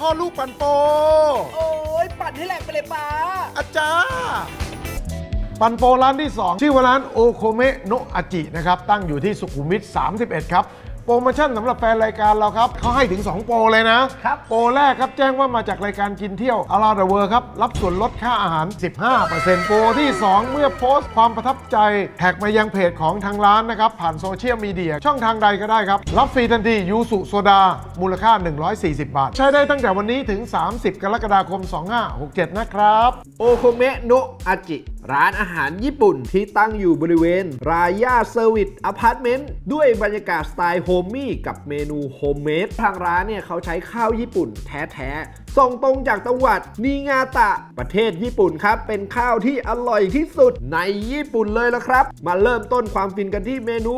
พ่อลูกปันโป โอ้ยปั่นให้แหลกไปเลยป้า อาจารย์ปันโปร้านที่ 2 ชื่อว่าร้านโอโคเมะโนะอาจินะครับ ตั้งอยู่ที่สุขุมวิท31 ครับ โปรโมชั่นสำหรับแฟนรายการเราครับเขาให้ถึง 2 โปรเลยนะ ครับ โปรแรกครับแจ้งว่ามาจากรายการกินเที่ยว Around the World ครับ รับส่วนลดค่าอาหาร 15%โปรที่ 2 เมื่อโพสต์ความประทับใจ แท็กมายังเพจของทางร้านนะครับ ผ่านโซเชียลมีเดียช่องทางใดก็ได้ครับ รับฟรีทันทียูสุโซดา มูลค่า 140 บาท ใช้ได้ตั้งแต่วันนี้ถึง 30 กรกฎาคม 2567 นะครับ โอโคเมะโนะอาจิร้านอาหารญี่ปุ่นที่ตั้งอยู่บริเวณ รายาเซอร์วิสอพาร์ตเมนต์ด้วยบรรยากาศสไตล์โฮมมี่กับเมนูโฮมเมดทางร้านเนี่ยเขาใช้ข้าวญี่ปุ่นแท้ๆ ส่งตรงจากจังหวัดนิงาตะ ประเทศญี่ปุ่นครับ เป็นข้าวที่อร่อยที่สุดในญี่ปุ่นเลยละครับ มาเริ่มต้นความฟินกันที่เมนู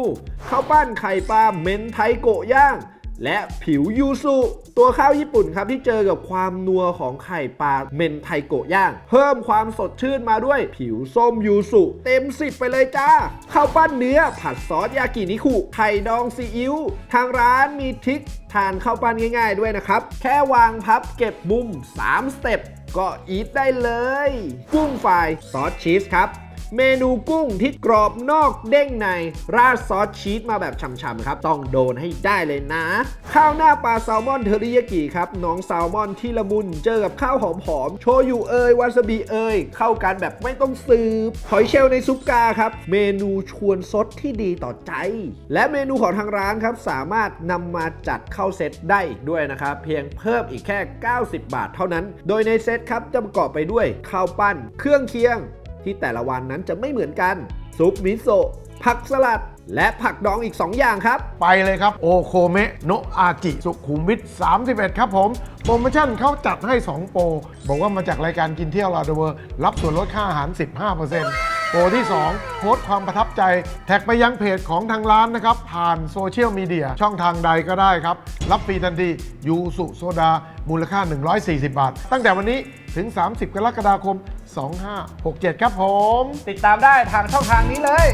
ข้าวปั้นไข่ปลาเมนไทโกะย่าง และผิวยูสุตัวข้าวญี่ปุ่นครับที่เจอกับความนัวของไข่ปลาเมนไทโกะย่าง เพิ่มความสดชื่นมาด้วย ผิวส้มยูสุเต็มสิบไปเลยจ้าข้าวปั้นเนื้อผัดซอสยากินิคุไข่ดองซีอิ๊วทางร้านมีทริคทานข้าวปั้นง่าย ๆด้วยนะครับ แค่วางพับเก็บมุม 3 สเต็ปก็อีทได้เลยกุ้งฝายซอสชีสครับ เมนูกุ้งที่กรอบนอกเด้งใน ราดซอสชีสมาแบบฉ่ำๆครับ ต้องโดนให้ได้เลยนะ ข้าวหน้าปลาแซลมอนเทอริยากิครับน้องแซลมอนที่ละมุนเจอกับข้าวหอมๆโชยุเอยวาซาบิเอยเข้ากันแบบไม่ต้องสืบหอยเชลล์ในซุปกาครับ เมนูชวนซดที่ดีต่อใจ และเมนูของทางร้านครับ สามารถนำมาจัดเข้าเซตได้อีกด้วยนะครับ เพียงเพิ่มอีกแค่ 90 บาทเท่านั้น โดยในเซตครับจะประกอบไปด้วยข้าวปั้น เครื่องเคียง ที่แต่ละวันนั้นจะไม่เหมือนกัน ซุปมิโซะผักสลัด และผักดองอีก 2 อย่างครับ ไปเลยครับ โอโคเมะโนอาจิ สุขุมวิท 31 ครับผม โปรโมชั่นเขาจัดให้ 2 โปร บอกว่ามาจากรายการกินเที่ยวลาเดเวอร์ รับส่วนลดค่าอาหาร 15% โปรที่ 2 โพสต์ความประทับใจ แท็กไปยังเพจของทางร้านนะครับ ผ่านโซเชียลมีเดียช่องทางใดก็ได้ครับ รับฟรีทันทียูสุโซดา มูลค่า 140 บาท ตั้งแต่วันนี้ถึง 30 กรกฎาคม 2567 ครับผม ติดตามได้ทางช่องทางนี้เลย